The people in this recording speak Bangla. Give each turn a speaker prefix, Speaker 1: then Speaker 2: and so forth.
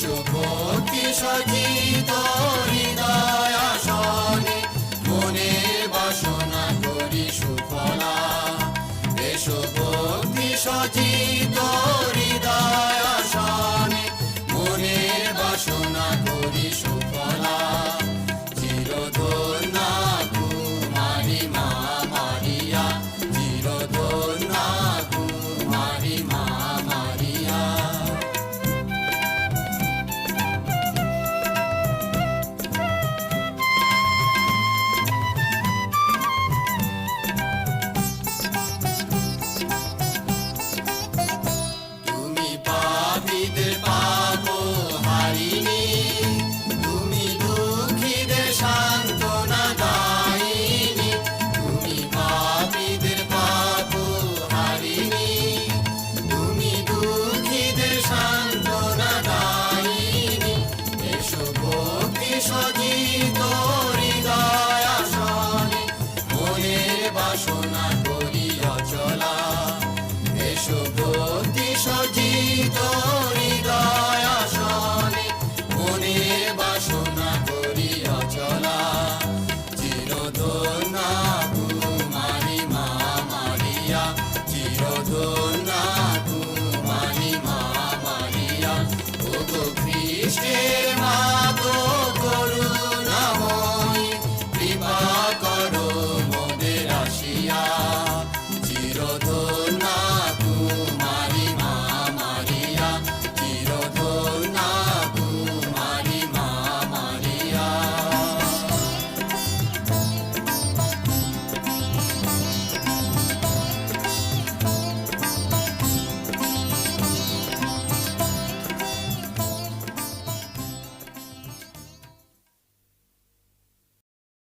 Speaker 1: সুভক্তি সচিত হৃদয় আসনে মনে বাসনা করি সুফলা। এসো ভক্তি সচিত সোনা করিয়া চলা। এসো প্রতি সজিত